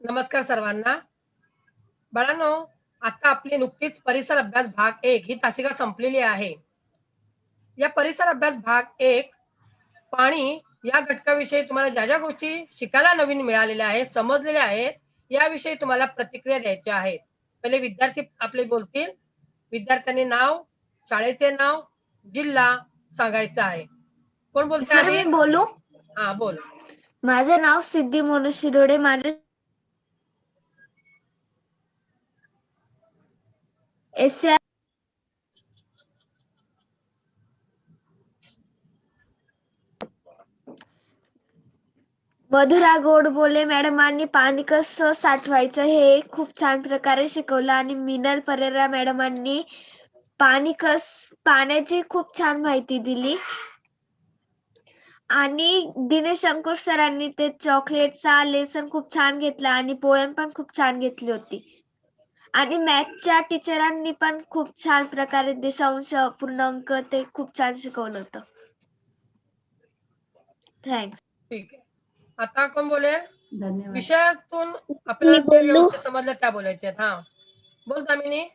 नमस्कार सर्वांना. बाळांनो आता आपली नुकतीच परिसर अभ्यास भाग एक ही तासिका संपलेली आहे. या परिसर अभ्यास भाग एक पाणी या घटकाविषयी तुम्हाला ज्या ज्या गोष्टी शिकायला नवीन मिळालेल्या आहेत समजलेल्या आहेत याविषयी तुम्हाला प्रतिक्रिया द्यायच्या आहेत. पहिले विद्यार्थी आपले बोलतील. विद्यार्थ्यांनी नाव शाळेचे नाव जिल्हा सांगायचं आहे. कोण बोलते? बोलू? हा बोल. माझं नाव सिद्धी मोनू शिरोडे माझे एस मधुरा गोड बोले मॅडमांनी पाणी कसं साठवायचं. हे खूप छान प्रकारे शिकवलं आणि मिनल परेरा मॅडमांनी पाणी कस पाण्याची खूप छान माहिती दिली. आणि दिनेश अंकुश सरांनी ते चॉकलेटचा लेसन खूप छान घेतला आणि पोएम पण खूप छान घेतली होती. आणि मॅथच्या टीचरांनी पण खूप छान प्रकारे दशांश पूर्णांक ते खूप छान शिकवलं होतं. थँक्स ठीक आहे. आता कोण बोलेल? धन्यवाद. विषयातून आपल्याला बोलू? जे व्यवस्थित समजलं त्या बोलायचे आहेत. हा. बोल दामिनी.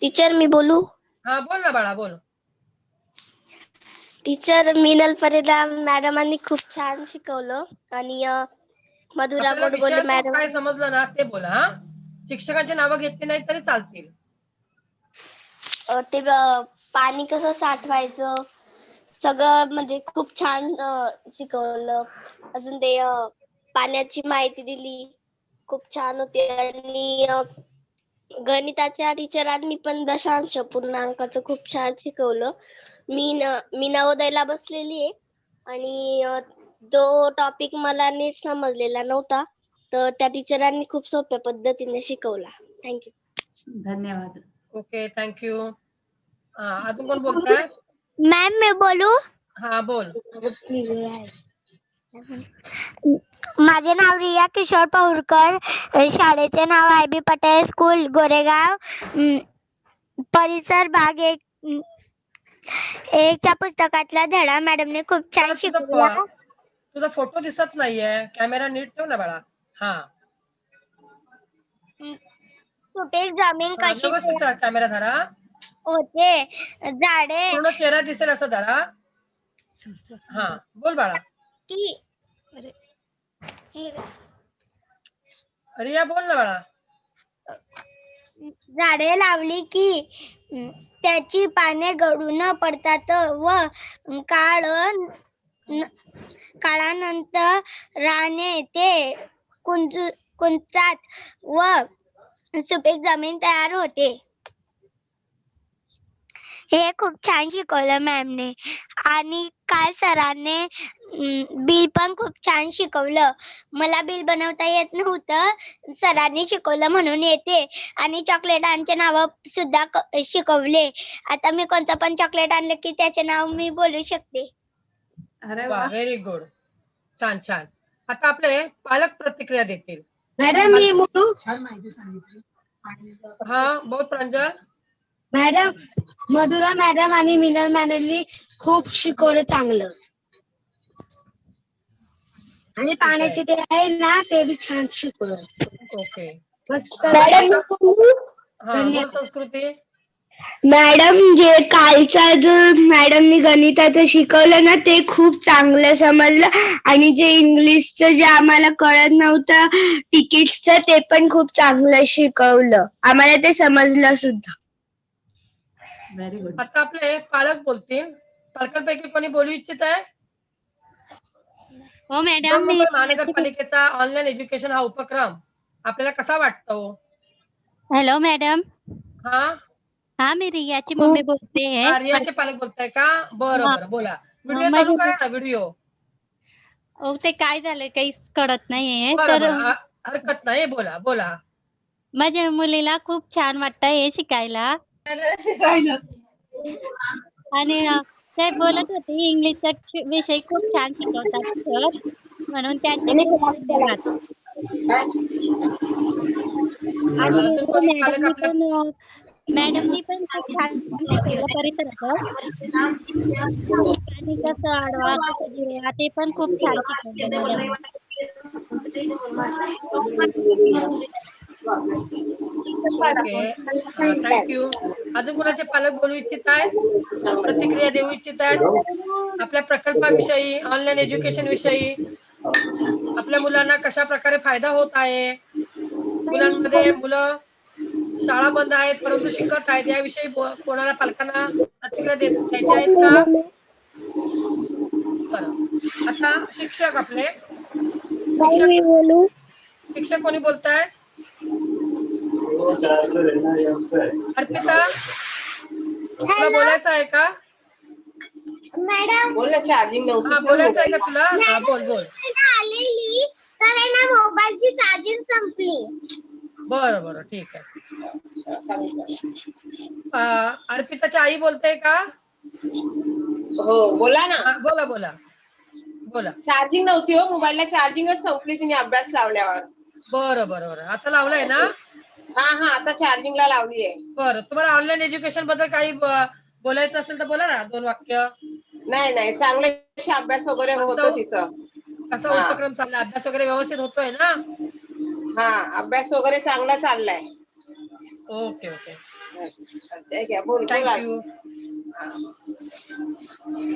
टीचर मी बोलू? हा बोल ना बाळा बोल. टीचर मिनल परिणाम मॅडमांनी खूप छान शिकवलं. आणि अ, मधुरा आपल्याला गोड बोले विषयातून मॅडम. काय समजलं ना ते बोला हा? शिक्षकांची नावं घेतली नाही तरी चालतील. अ, ते अ, पाणी कसं साठवायचं? सगळं म्हणजे खूप छान अ, शिकवलं. अजून ते अ, पाण्याची माहिती दिली. खूप छान होती. आणि अ, गणिताच्या टीचरांनी पण दशांश पूर्णांकाचं खूप छान शिकवलं. मी न मी नवोदयला बसलेली आहे. आणि अ, तो टॉपिक मला नीट समजलेला नव्हता तर त्या टीचरांनी खूप सोप्या पद्धतीने शिकवला. थँक्यू धन्यवाद. ओके थँक्यू अजून कोण बोलताय? मॅम मी बोलू? हा बोल. माझे नाव रिया किशोर पहुरकर. शाळेचे नाव I B Patel school Goregaon. परिसर भाग एक. एकच्या पुस्तकातला धडा. मॅडमने खूप छान शिकवला. तुझा फोटो दिसत नाहीये. कॅमेरा नीट ठेव ना बाळा. हा. सुपीक जमीन हा, कशी व्यवस्थित कॅमेरा धरा. होते. झाडे. पूर्ण चेहरा दिसेल असं धरा. हा बोल बाळा. की रिया बोल ना बाळा. झाडे लावली की अं, त्याची पाने गळू न पडतात व काळ काळानंतर राणे ते कुंज कुंचात व सुपीक जमीन तयार होते. हे खूप छान शिकवलं मॅमने आणि काल सरांनी बिल पण खूप छान शिकवलं. मला बिल बनवता येत नव्हतं. सरांनी शिकवलं म्हणून येते. आणि चॉकलेटांचे नाव सुद्धा शिकवले. आता मी कोणतं पण चॉकलेट आणलं की त्याचे नाव मी बोलू शकते. अरे वा व्हेरी गुड छान छान. आता आपले पालक प्रतिक्रिया देतील. मॅडम मी बोलू छान माहिती सांगितली. हा बोल प्रांजल. मॅडम मधुरा मॅडम आणि मिनल मॅडमनी खूप शिकवलं चांगलं. आणि पाण्याचे ते आहे ना ते बी छान शिकवलं. ओके. मस्त. हा बोल संस्कृती. मॅडम जे कालचा जो मॅडमनी गणिताचं शिकवलं ना ते खूप चांगलं समजलं. आणि जे इंग्लिशचं जे आम्हाला कळत नव्हतं तिकीट्सचं ते पण खूप चांगलं शिकवलं. आम्हाला ते समजलं सुद्धा. व्हेरी गुड आता आपले पालक बोलतील. पालकांपैकी कोणी बोलू इच्छित आहे? हो दोन मुंबई महानगरपालिकेचा ऑनलाईन एज्युकेशन हा उपक्रम. आपल्याला कसा वाटतो? Hello madam. हा? हा मी रियाची मम्मी बोलते हा, रियाचे पालक बोलताय का? बरं हा. बरं बोला. व्हिडिओ चालू करा ना व्हिडिओ. ओ ते काय झालंय काहीच कळत नाहीये. बरं तर बरं हा, हरकत नाही बोला बोला. माझ्या मुलीला खूप छान वाटतं हे शिकायला. आणि अ, ते बोलत होते इंग्लिशचा विषय खूप छान शिकवतात सर. म्हणून त्यांचे खूप धन्यवाद. आणि अजून कोणी पालक मॅडमनी आपल्या पण अ, मॅडमनी पण खूप छान शिकवलं परिसराचं आणि कसं आडवा कसं ते पण खूप छान शिकवलं मॅडम. ओके. थँक्यू अजून कुणाचे पालक बोलू इच्छित आहेत? प्रतिक्रिया देऊ इच्छित आहेत? आपल्या प्रकल्पाविषयी ऑनलाईन एज्युकेशन विषयी. आपल्या मुलांना कशा प्रकारे फायदा होत आहे? मुलांमध्ये मुलं शाळा बंद आहेत परंतु शिकत आहेत. याविषयी कोणाला पालकांना प्रतिक्रिया दे- द्यायच्या आहेत का? आता शिक्षक आपले. शिक्षक शिक्षक कोणी बोलताय? अर्पिता? तुला बोलायचं आहे का? मॅडम. बोल चार्जिंग नव्हती. बोलायचं आहे का तुला? बोल बोल. आलेली तर मोबाईलची चार्जिंग संपली. बरं बरं ठीक आहे. अर्पिताची आई बोलते का? हो बोला ना. बोला बोला. बोला. चार्जिंग नव्हती हो मोबाईलला चार्जिंगच संपली तिने अभ्यास लावल्यावर. बरं बरं बरं. आता लावलंय ना? हा हा आता चार्जिंगला लावली आहे. बरं तुम्हाला ऑनलाईन एज्युकेशनबद्दल काही बोलायचं असेल तर बोला ना दोन वाक्य. नाही नाही चांगला अभ्यास वगैरे होतो तिचं. कसा हा. उपक्रम चालला अभ्यास वगैरे व्यवस्थित होतोय ना? हा अभ्यास वगैरे चांगला चाललाय. ओके ओके ठीक आहे बोल बोल थँक्यू.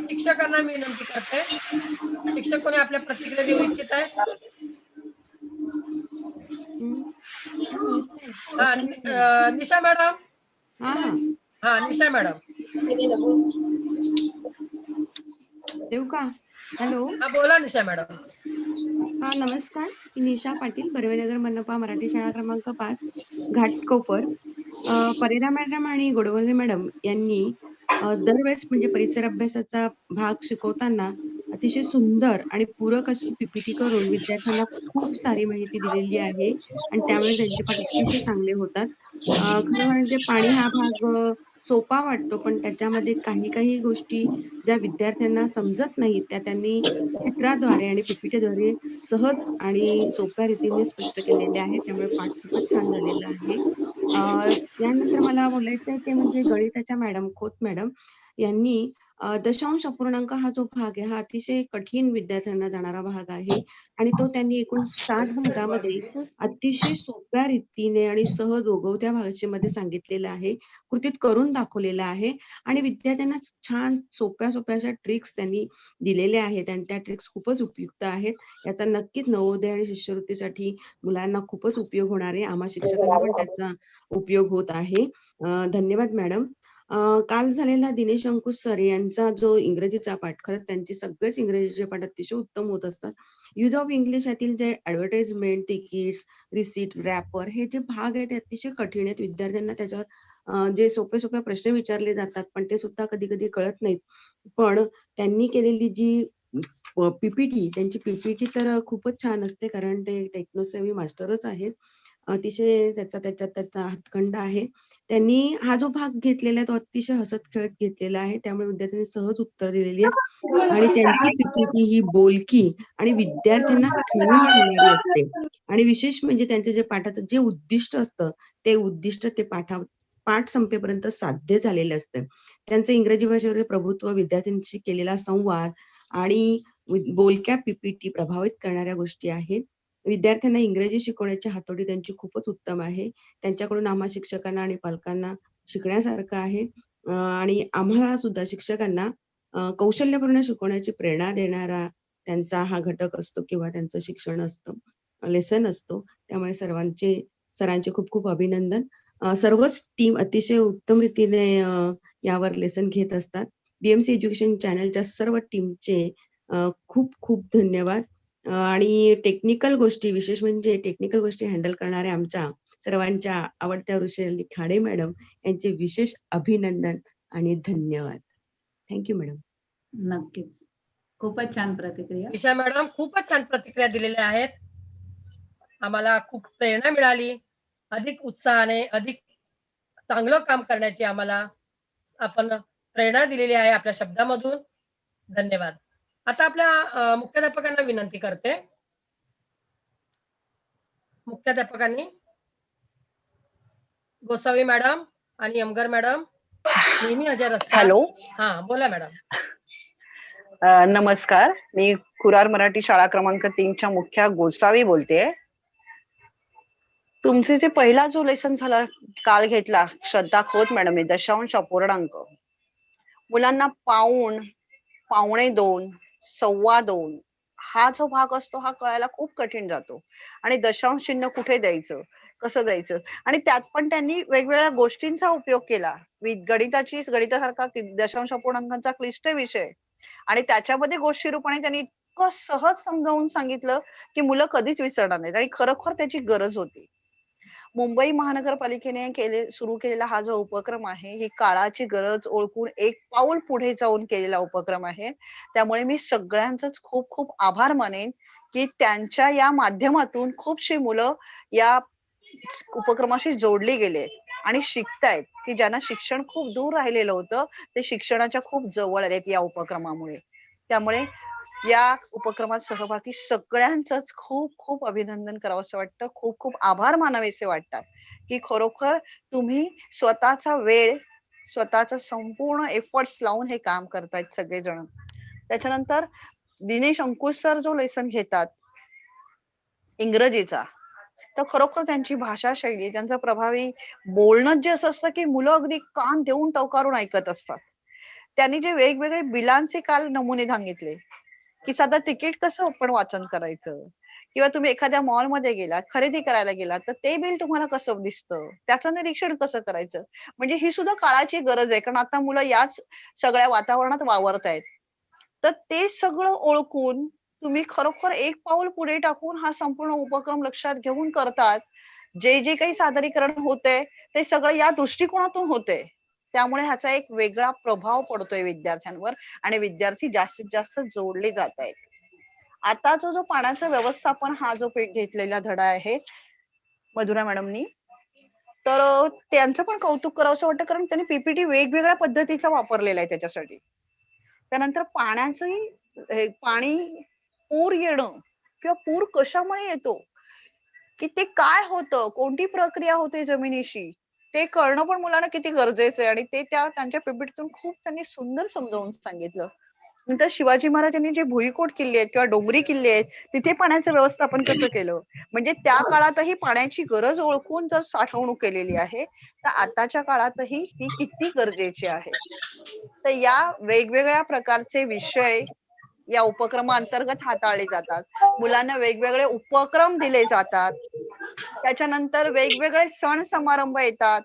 शिक्षकांना मी विनंती करते. शिक्षक कोणी आपल्या प्रतिक्रिया देऊ इच्छित आहे. हा, अं, निशा मॅडम. हा. निशा मॅडम. देऊ का? हॅलो. हा बोला निशा मॅडम. हा नमस्कार. मी निशा पाटील बर्वेनगर मनपा मराठी शाळा क्रमांक पाच घाटकोपर. परेरा मॅडम आणि गोडवले मॅडम यांनी दरवेळेस म्हणजे परिसर अभ्यासाचा भाग शिकवताना अतिशय सुंदर आणि पूरक अशी पीपीटी करून विद्यार्थ्यांना खूप सारी माहिती दिलेली आहे. आणि त्यामुळे त्यांचे पाठ अतिशय चांगले होतात. खरं म्हणजे पाणी हा भाग सोपा वाटतो पण त्याच्यामध्ये काही काही गोष्टी ज्या विद्यार्थ्यांना समजत नाहीत त्या त्यांनी चित्राद्वारे आणि पीपीटीद्वारे सहज आणि सोप्या रीतीने स्पष्ट केलेले आहे त्यामुळे पाठ खूपच छान झालेला आहे. यानंतर मला बोलायचं आहे ते म्हणजे गणिताच्या मॅडम खोत मॅडम यांनी दशांश अपूर्णांक हा जो भाग आहे हा अतिशय कठीण विद्यार्थ्यांना जाणारा भाग आहे. आणि तो त्यांनी एकूण सात भागामध्ये अतिशय सोप्या रीतीने आणि सहज ओघवत्या भाषेमध्ये सांगितलेलं आहे कृतीत करून दाखवलेलं आहे. आणि विद्यार्थ्यांना छान सोप्या सोप्या अशा ट्रिक्स त्यांनी दिलेल्या आहेत आणि त्या ट्रिक्स खूपच उपयुक्त आहेत. याचा नक्कीच नवोदय आणि शिष्यवृत्तीसाठी मुलांना खूपच उपयोग होणार आहे. आम्हा शिक्षकांना पण त्याचा उपयोग होत आहे. धन्यवाद मॅडम. काल झालेला दिनेश अंकुश सर यांचा जो इंग्रजीचा पाठ खरंच त्यांचे सगळेच इंग्रजीचे पाठ अतिशय उत्तम होत असतात. यूज ऑफ इंग्लिश यातील जे ऍडव्हर्टाइजमेंट तिकीट्स रिसीट रॅपर हे जे भाग आहेत ते अतिशय कठीण आहेत. विद्यार्थ्यांना त्याच्यावर जे सोपे सोपे प्रश्न विचारले जातात पण ते सुद्धा कधी कधी कळत नाहीत. पण त्यांनी केलेली जी पीपीटी त्यांची पीपीटी तर खूपच छान असते कारण ते टेक्नोसेवी मास्टरच आहेत. अतिशय त्याचा त्याच्यात त्याचा हातखंड आहे. त्यांनी हा जो भाग घेतलेला आहे तो अतिशय हसत खेळत घेतलेला आहे. त्यामुळे विद्यार्थ्यांनी सहज उत्तर दिलेली आहेत आणि त्यांची पीपीटी ही बोलकी आणि विद्यार्थ्यांना खेळून ठेवणारी असते. आणि विशेष म्हणजे त्यांचे जे पाठाचं जे उद्दिष्ट असतं ते उद्दिष्ट ते पाठा पाठ संपेपर्यंत साध्य झालेले असते. त्यांचं इंग्रजी भाषेवर प्रभुत्व विद्यार्थ्यांशी केलेला संवाद आणि बोलक्या पीपीटी प्रभावित करणाऱ्या गोष्टी आहेत. विद्यार्थ्यांना इंग्रजी शिकवण्याची हातोडी त्यांची खूपच उत्तम आहे. त्यांच्याकडून आम्हा शिक्षकांना आणि पालकांना शिकण्यासारखं आहे. आणि आम्हाला सुद्धा शिक्षकांना कौशल्यपूर्ण शिकवण्याची प्रेरणा देणारा त्यांचा हा घटक असतो किंवा त्यांचं शिक्षण असतं लेसन असतो. त्यामुळे सर्वांचे सरांचे खूप खूप अभिनंदन. सर्वच टीम अतिशय उत्तम रीतीने यावर लेसन घेत असतात. बीएमसी एज्युकेशन चॅनलच्या सर्व टीमचे खूप खूप धन्यवाद. आणि टेक्निकल गोष्टी विशेष म्हणजे टेक्निकल गोष्टी हँडल करणाऱ्या आमच्या सर्वांच्या आवडत्या ऋषाली खाडे मॅडम यांचे विशेष अभिनंदन आणि धन्यवाद. थँक्यू मॅडम नक्कीच. खूपच छान प्रतिक्रिया. निशा मॅडम खूपच छान प्रतिक्रिया दिलेल्या आहेत. आम्हाला खूप प्रेरणा मिळाली. अधिक उत्साहाने अधिक चांगलं काम करण्याची आम्हाला आपण प्रेरणा दिलेली आहे आपल्या शब्दामधून. धन्यवाद. आता आपल्या मुख्याध्यापकांना विनंती करते. मुख्याध्यापकांनी. गोसावी मॅडम आणि यमगर मॅडम नेहमी हजर असतात. हॅलो. हा बोला मॅडम. नमस्कार. मी कुरार मराठी शाळा क्रमांक तीनच्या मुख्य गोसावी बोलते. तुमचे जे पहिला जो लेसन झाला काल घेतला श्रद्धा खोत मॅडम दशांश अपूर्णांक. मुलांना पाऊण पावणे दोन सव्वा दोन हा जो भाग असतो हा कळायला खूप कठीण जातो. आणि दशांश चिन्ह कुठे द्यायचं? कसं द्यायचं? आणि त्यात पण त्यांनी वेगवेगळ्या गोष्टींचा उपयोग केला. वि- गणिताची गणितासारखा दशांश अपूर्णांकांचा क्लिष्ट विषय. आणि त्याच्यामध्ये गोष्टी रूपाने त्यांनी इतकं सहज समजावून सांगितलं की मुलं कधीच विसरणार नाहीत. आणि खरोखर त्याची गरज होती. मुंबई महानगरपालिकेने केले सुरू केलेला हा जो उपक्रम आहे ही काळाची गरज ओळखून एक पाऊल पुढे जाऊन केलेला उपक्रम आहे. त्यामुळे मी सगळ्यांचाच खूप खूप आभार मानेन की त्यांच्या या माध्यमातून खूपशी मुलं या उपक्रमाशी जोडली गेले आणि शिकतायत की ज्यांना शिक्षण खूप दूर राहिलेलं होतं ते शिक्षणाच्या खूप जवळ आलेत या उपक्रमामुळे. त्यामुळे या उपक्रमात सहभागी सगळ्यांचंच खूप खूप अभिनंदन करावं असं वाटतं. खूप खूप आभार मानावेसे वाटतात की खरोखर तुम्ही स्वतःचा वेळ स्वतःचा संपूर्ण एफर्ट्स लावून हे काम करतायत सगळेजण. त्याच्यानंतर दिनेश अंकुश सर जो लेसन घेतात इंग्रजीचा तर खरोखर त्यांची भाषा शैली त्यांचं प्रभावी बोलणं जे असं असतं की मुलं अगदी कान देऊन टवकारून ऐकत असतात. त्यांनी जे वेगवेगळे बिलांचे काल नमुने सांगितले की साधा तिकीट कसं आपण वाचन करायचं? किंवा तुम्ही एखाद्या मॉलमध्ये गेलात खरेदी करायला गेलात तर ते बिल तुम्हाला कसं दिसतं? त्याचं निरीक्षण कसं करायचं? म्हणजे ही सुद्धा काळाची गरज आहे कारण आता मुलं याच सगळ्या वातावरणात वावरत आहेत तर ते सगळं ओळखून तुम्ही खरोखर एक पाऊल पुढे टाकून हा संपूर्ण उपक्रम लक्षात घेऊन करतात. जे जे काही सादरीकरण होते ते सगळं या दृष्टिकोनातून होते त्यामुळे ह्याचा एक वेगळा प्रभाव पडतोय विद्यार्थ्यांवर आणि विद्यार्थी जास्तीत जास्त जोडले जात आहेत. आता जो जो पाण्याचं व्यवस्थापन हा जो घेतलेला धडा आहे मधुरा मॅडमनी तर त्यांचं पण कौतुक करावंसं वाटतं कारण त्यांनी पीपीटी वेगवेगळ्या पद्धतीचा वापरलेला आहे त्याच्यासाठी. त्यानंतर पाण्याचंही हे पाणी पूर येणं किंवा पूर कशामुळे येतो की ते काय होतं कोणती प्रक्रिया होते जमिनीशी ते कळणं पण मुलांना किती गरजेचं आहे आणि ते त्या त्यांच्या पीपीटीतून खूप त्यांनी सुंदर समजावून सांगितलं. नंतर शिवाजी महाराजांनी जे भुईकोट किल्ले आहेत किंवा डोंगरी किल्ले आहेत तिथे पाण्याचं व्यवस्थापन कसं केलं? म्हणजे त्या काळातही पाण्याची गरज ओळखून जर साठवणूक केलेली आहे तर आताच्या काळातही ती किती गरजेची आहे? तर या वेगवेगळ्या प्रकारचे विषय या उपक्रमाअंतर्गत हाताळले जातात. मुलांना वेगवेगळे उपक्रम दिले जातात. त्याच्यानंतर वेगवेगळे सण समारंभ येतात.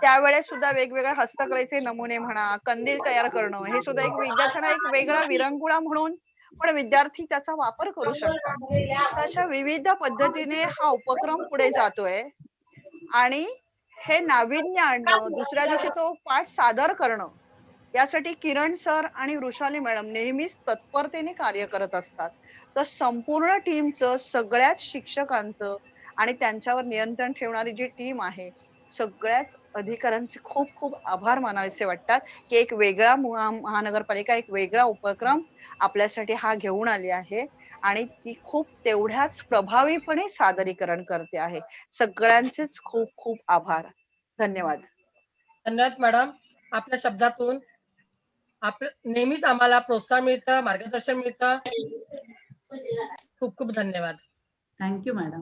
त्यावेळेस सुद्धा वेगवेगळ्या हस्तकलेचे नमुने म्हणा कंदील तयार करणं हे सुद्धा एक विद्यार्थ्यांना एक वेगळा विरंगुळा म्हणून पण विद्यार्थी त्याचा वापर करू शकतात. अशा विविध पद्धतीने हा उपक्रम पुढे जातोय. आणि हे नाविन्य आणणं दुसऱ्या दिवशी तो पाठ सादर करणं यासाठी किरण सर आणि वृषाली मॅडम नेहमीच तत्परतेने कार्य करत असतात. तर संपूर्ण टीमचं सगळ्याच शिक्षकांचं आणि त्यांच्यावर नियंत्रण ठेवणारी जी टीम आहे सगळ्याच अधिकाऱ्यांचे खूप खूप आभार मानावेसे वाटतात की एक वेगळा महानगरपालिका एक वेगळा उपक्रम आपल्यासाठी हा घेऊन आली आहे आणि ती खूप तेवढ्याच प्रभावीपणे सादरीकरण करते आहे. सगळ्यांचेच खूप खूप आभार. धन्यवाद. धन्यवाद मॅडम. आपल्या शब्दातून आप नेहमीच आम्हाला प्रोत्साहन मिळतं मार्गदर्शन मिळतं. खूप खूप धन्यवाद. Thank you madam